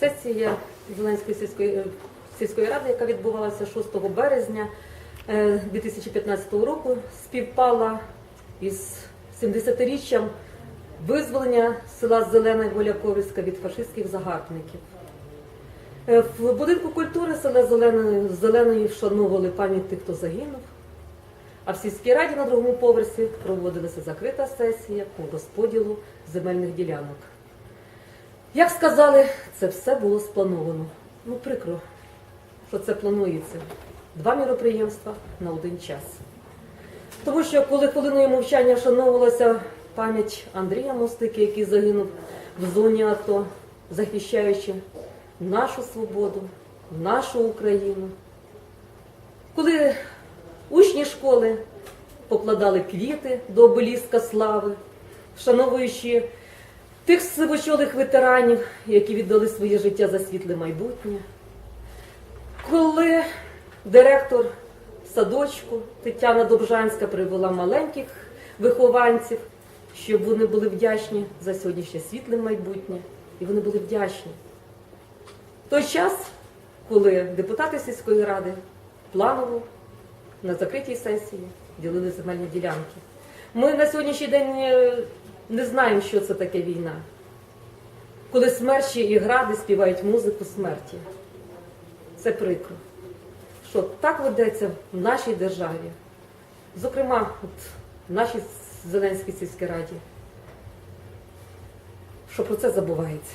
Сесія Зеленської сільської, е, сільської ради, яка відбувалася 6 березня е, 2015 року, співпала із 70-річчям визволення села Зелена Ковівська від фашистських загарбників. Е, В будинку культури села Зеленої, Зеленої вшановували пам'ять тих, хто загинув. А в сільській раді на другому поверсі проводилася закрита сесія по розподілу земельних ділянок. Як сказали, це все було сплановано. Ну, прикро, що це планується. Два міроприємства на один час. Тому що коли хвилиною мовчання вшановувалася пам'ять Андрія Мостики, який загинув в зоні АТО, захищаючи нашу свободу, нашу Україну. Коли учні школи покладали квіти до обеліска слави, вшановуючи тих сивочолих ветеранів, які віддали своє життя за світле майбутнє. Коли директор садочку Тетяна Добжанська привела маленьких вихованців, щоб вони були вдячні за сьогоднішнє світле майбутнє, і вони були вдячні. Той час, коли депутати сільської ради планово на закритій сесії ділили земельні ділянки. Ми на сьогоднішній день е, не знаємо, що це таке війна. Коли смерчі і гради співають музику смерті. Це прикро. Що так ведеться в нашій державі, зокрема, от в нашій Зеленській сільській раді, що про це забувається.